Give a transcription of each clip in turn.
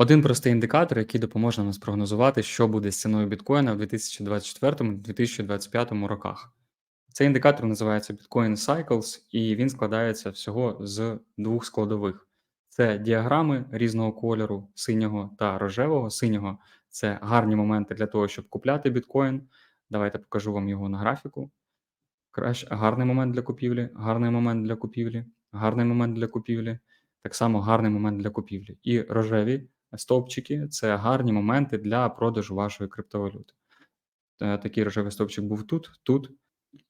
Один простий індикатор, який допоможе нам спрогнозувати, що буде з ціною біткоїна в 2024-2025 роках. Цей індикатор називається Bitcoin Cycles, і він складається всього з двох складових: це діаграми різного кольору, синього та рожевого. Синього це гарні моменти для того, щоб купляти біткоін. Давайте покажу вам його на графіку. Краще гарний момент для купівлі, гарний момент для купівлі, гарний момент для купівлі, так само гарний момент для купівлі. І рожеві стовпчики це гарні моменти для продажу вашої криптовалюти. Е, такий рожевий стовпчик був тут, тут.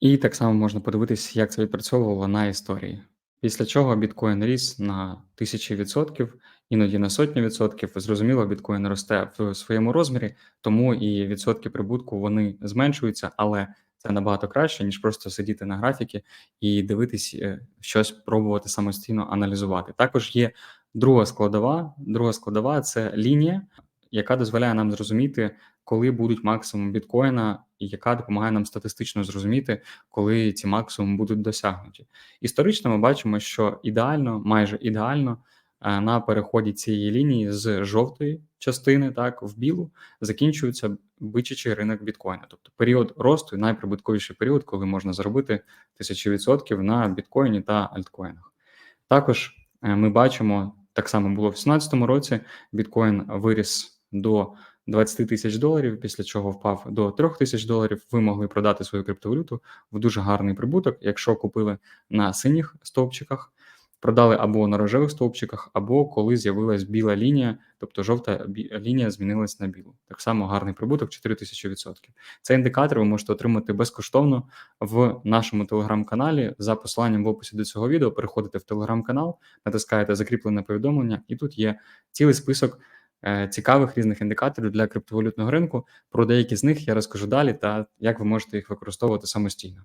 І так само можна подивитися, як це відпрацьовувало на історії. Після чого біткоін ріс на тисячі відсотків, іноді на сотні відсотків. Зрозуміло, біткоін росте в своєму розмірі, тому і відсотки прибутку вони зменшуються, але це набагато краще, ніж просто сидіти на графіки і дивитись е, щось, пробувати самостійно аналізувати. Також є друга складова. Друга складова це лінія, яка дозволяє нам зрозуміти, коли будуть максимум біткоїна, і яка допомагає нам статистично зрозуміти, коли ці максимуми будуть досягнуті. Історично ми бачимо, що ідеально, майже ідеально. Е, на переході цієї лінії з жовтої частини, так в білу, закінчується бичачий ринок біткоїна. Тобто період росту найприбутковіший період, коли можна заробити тисячі відсотків на біткоїні та альткоїнах. Також е, ми бачимо, так само було в 2017 році. Біткоін виріс до 20 тисяч доларів, після чого впав до 3 тисяч доларів. Ви могли продати свою криптовалюту в дуже гарний прибуток, якщо купили на синіх стовпчиках продали або на рожевих стовпчиках, або коли з'явилась біла лінія, тобто жовта лінія змінилась на білу. Так само гарний прибуток 4000%. Цей індикатор ви можете отримати безкоштовно в нашому телеграм-каналі. За посиланням в описі до цього відео переходите в телеграм-канал, натискаєте закріплене повідомлення, і тут є цілий список. Е, цікавих різних індикаторів для криптовалютного ринку. Про деякі з них я розкажу далі, та як ви можете їх використовувати самостійно.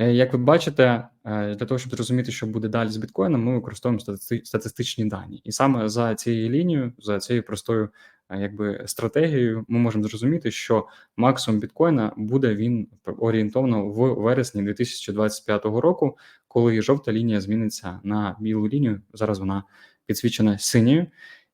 Е, як ви бачите, е, для того, щоб зрозуміти, що буде далі з біткоїном, ми використовуємо статистичні дані. І саме за цією лінією, за цією простою е, якби стратегією, ми можемо зрозуміти, що максимум біткоїна буде він орієнтовно в вересні 2025 року, коли жовта лінія зміниться на білу лінію. Зараз вона підсвічена синьою.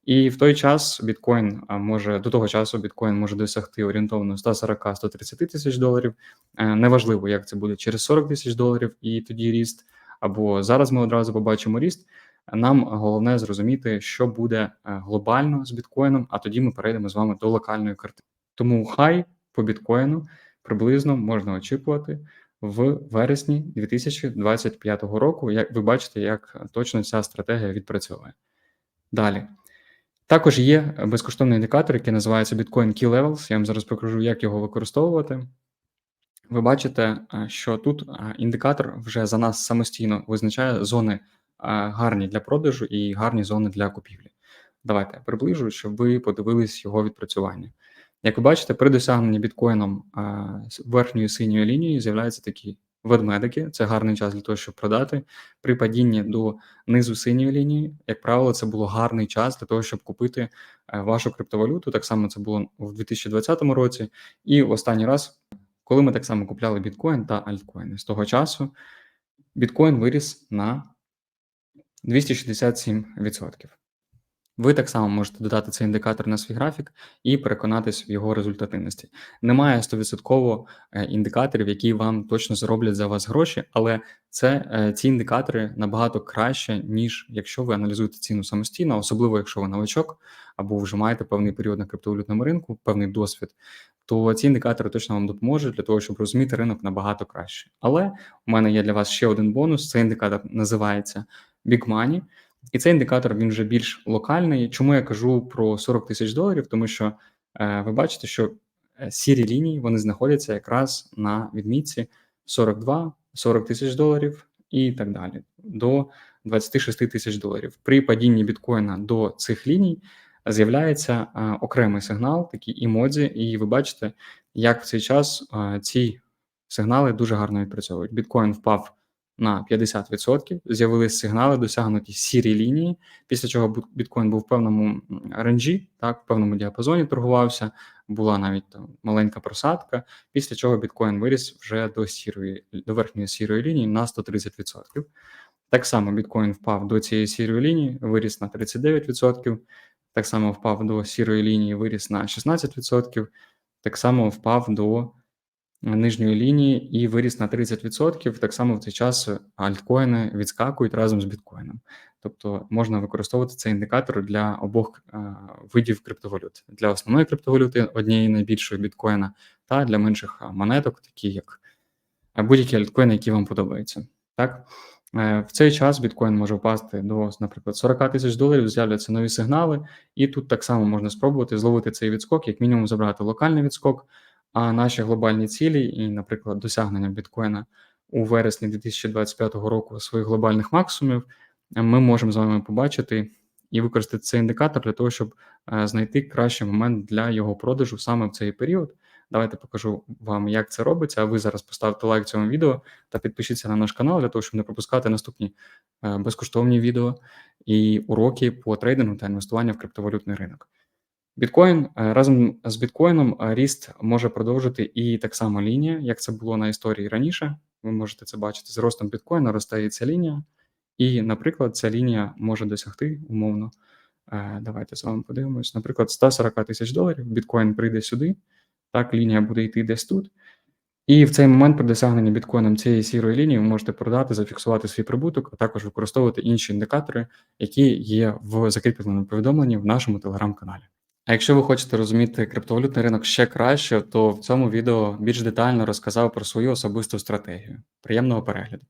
І в той час біткоін може до того часу біткоін може досягти орієнтовно 140-130 тисяч доларів. Е, неважливо, як це буде через 40 тисяч доларів, і тоді ріст. Або зараз ми одразу побачимо ріст. Нам головне зрозуміти, що буде е, глобально з біткоїном, а тоді ми перейдемо з вами до локальної картини. Тому хай по біткоїну приблизно можна очікувати в вересні 2025 року. Як ви бачите, як точно ця стратегія відпрацьовує. Далі. Також є безкоштовний індикатор, який називається Bitcoin Key Levels. Я вам зараз покажу, як його використовувати. Ви бачите, що тут індикатор вже за нас самостійно визначає зони гарні для продажу і гарні зони для купівлі. Давайте приближу, щоб ви подивились його відпрацювання. Як ви бачите, при досягненні біткоїном верхньої синьої лінії з'являється такий ведмедики це гарний час для того, щоб продати. При падінні до низу синьої лінії, як правило, це було гарний час для того, щоб купити е, вашу криптовалюту. Так само це було в 2020 році. І в останній раз, коли ми так само купляли біткоін та альткоїни. З того часу біткоін виріс на 267%. Ви так само можете додати цей індикатор на свій графік і переконатись в його результативності. Немає 100% е, індикаторів, які вам точно зароблять за вас гроші, але це е, ці індикатори набагато краще, ніж якщо ви аналізуєте ціну самостійно, особливо якщо ви новачок або вже маєте певний період на криптовалютному ринку, певний досвід. То ці індикатори точно вам допоможуть для того, щоб розуміти ринок набагато краще. Але у мене є для вас ще один бонус. Цей індикатор називається Big Money. І цей індикатор він вже більш локальний. Чому я кажу про 40 тисяч доларів? Тому що е, ви бачите, що е, сірі лінії вони знаходяться якраз на відмітці 42, 40 тисяч доларів і так далі, до 26 тисяч доларів. При падінні біткоїна до цих ліній з'являється е, окремий сигнал, такий імодзі, і ви бачите, як в цей час е, ці сигнали дуже гарно відпрацьовують. Біткоін впав на 50%. З'явились сигнали, досягнуті сірі лінії, після чого біткоін був в певному ренджі, так, в певному діапазоні торгувався, була навіть там маленька просадка, після чого біткоін виріс вже до сірої, до верхньої сірої лінії на 130%. Так само біткоін впав до цієї сірої лінії, виріс на 39%. так само впав до сірої лінії, виріс на 16%, так само впав до нижньої лінії і виріс на 30%. Так само в цей час альткоїни відскакують разом з біткоїном. Тобто можна використовувати цей індикатор для обох е, видів криптовалют: для основної криптовалюти, однієї найбільшої біткоїна, та для менших е, монеток, такі як е, будь-які альткоїни, які вам подобаються. Так в цей час біткоін може впасти до, наприклад, 40 тисяч доларів, з'являться нові сигнали, і тут так само можна спробувати зловити цей відскок, як мінімум забрати локальний відскок. А наші глобальні цілі, і, наприклад, досягнення біткоїна у вересні 2025 року своїх глобальних максимумів, е, ми можемо з вами побачити і використати цей індикатор для того, щоб е, знайти кращий момент для його продажу саме в цей період. Давайте покажу вам, як це робиться. А ви зараз поставте лайк цьому відео та підпишіться на наш канал для того, щоб не пропускати наступні е, безкоштовні відео і уроки по трейдингу та інвестуванню в криптовалютний ринок. Біткоін е, разом з біткоїном е, ріст може продовжити і так само лінія, як це було на історії раніше. Ви можете це бачити з ростом біткоїна, росте і ця лінія. І, наприклад, ця лінія може досягти умовно. Давайте з вами подивимось. Наприклад, 140 тисяч доларів. Біткоін прийде сюди. Так, лінія буде йти десь тут. І в цей момент при досягненні біткоїном цієї сірої лінії ви можете продати, зафіксувати свій прибуток, а також використовувати інші індикатори, які є в закріпленому повідомленні в нашому телеграм-каналі. А якщо ви хочете розуміти криптовалютний ринок ще краще, то в цьому відео більш детально розказав про свою особисту стратегію. Приємного перегляду!